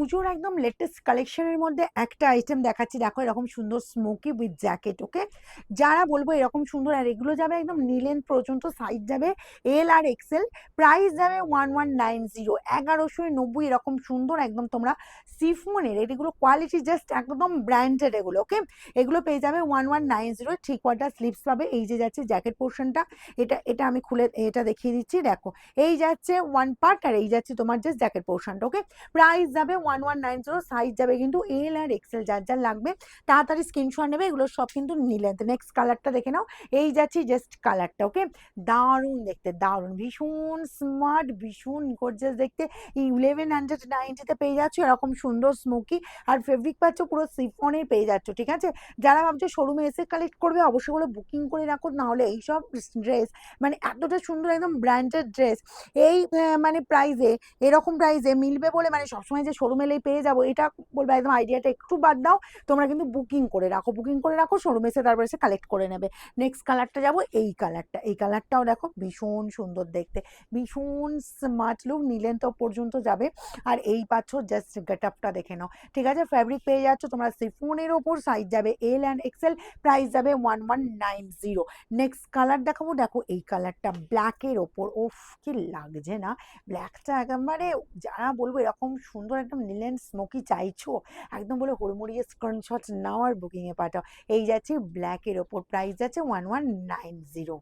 পুজোর একদম লেটেস্ট কালেকশনের মধ্যে একটা আইটেম দেখাচ্ছি। দেখো, এরকম সুন্দর স্মোকি উইথ জ্যাকেট ওকে যারা বলব এরকম সুন্দর, আর এগুলো যাবে একদম নিলেন পর্যন্ত সাইজ যাবে এল আর এক্সেল প্রাইস যাবে ওয়ান ওয়ান নাইন জিরো এগারোশো নব্বই এরকম সুন্দর একদম তোমরা সিফনের এগুলো কোয়ালিটি জাস্ট একদম ব্র্যান্ডেড এগুলো ওকে এগুলো পেয়ে যাবে one one nine zero three quarter sleeves পাবে। এই যে যাচ্ছে জ্যাকেট পোর্শনটা এটা এটা আমি খুলে, এটা দেখিয়ে দিচ্ছি, দেখো। এই যাচ্ছে ওয়ান পার্ট আর এই যাচ্ছে তোমার জাস্ট জ্যাকেট পোর্শনটা ওকে প্রাইস যাবে one one one nine zero size যাবে কিন্তু এল আর এক্সেল যার যার লাগবে, তাড়াতাড়ি স্ক্রিনশট নেবে, এগুলো সব কিন্তু নিলেন। নেক্সট কালারটা দেখে নাও, এই যাচ্ছি জাস্ট কালারটা ওকে দারুণ দেখতে, দারুণ, ভীষণ স্মার্ট ভীষণ গর্জাস দেখতে। ইলেভেন হান্ড্রেড নাইনটিতে পেয়ে যাচ্ছ, এরকম সুন্দর স্মোকি আর ফেব্রিক পাচ্ছ, পুরো সিফনের পেয়ে যাচ্ছ, ঠিক আছে? যারা ভাবছ শোরুমে এসে কালেক্ট করবে, অবশ্যই করে বুকিং করে রাখো, নাহলে এইসব ড্রেস মানে এতটা সুন্দর একদম ব্র্যান্ডেড ড্রেস এই মানে প্রাইসে এরকম প্রাইসে মিলবে বলে মানে সবসময় যে শোরুম এলেই পেয়ে যাব, এটা বলব একদম আইডিয়াটা একটু বাদ দাও, তোমরা কিন্তু বুকিং করে রাখো বুকিং করে রাখো শোরুম এসে তারপরে এসে কালেক্ট করে নেবে। নেক্সট কালারটা যাব, এই কালারটা এই কালারটাও দেখো ভীষণ সুন্দর দেখতে, ভীষণ স্মার্ট লুক নিলেন তো পর্যন্ত যাবে। আর এই পাচ্ছ জাস্ট গেট আপটা দেখে নাও, ঠিক আছে? ফ্যাব্রিক পেয়ে যাচ্ছ, তোমরা সিফোনের ওপর সাইজ যাবে এল অ্যান্ড এক্সেল প্রাইস যাবে one one nine zero next colour দেখাবো, দেখো এই কালারটা ব্ল্যাকের ওপর ওফ কি লাগছে না? ব্ল্যাকটা একেবারে, যারা বলব এরকম সুন্দর একদম নিলেন স্মোকি চাইছো? একদম বলে হুড়মুড়িয়ে স্ক্রিনশট নাও আর বুকিংয়ে পাঠাও। এই যাচ্ছে ব্ল্যাকের ওপর। প্রাইস যাচ্ছে ওয়ান ওয়ান নাইন জিরো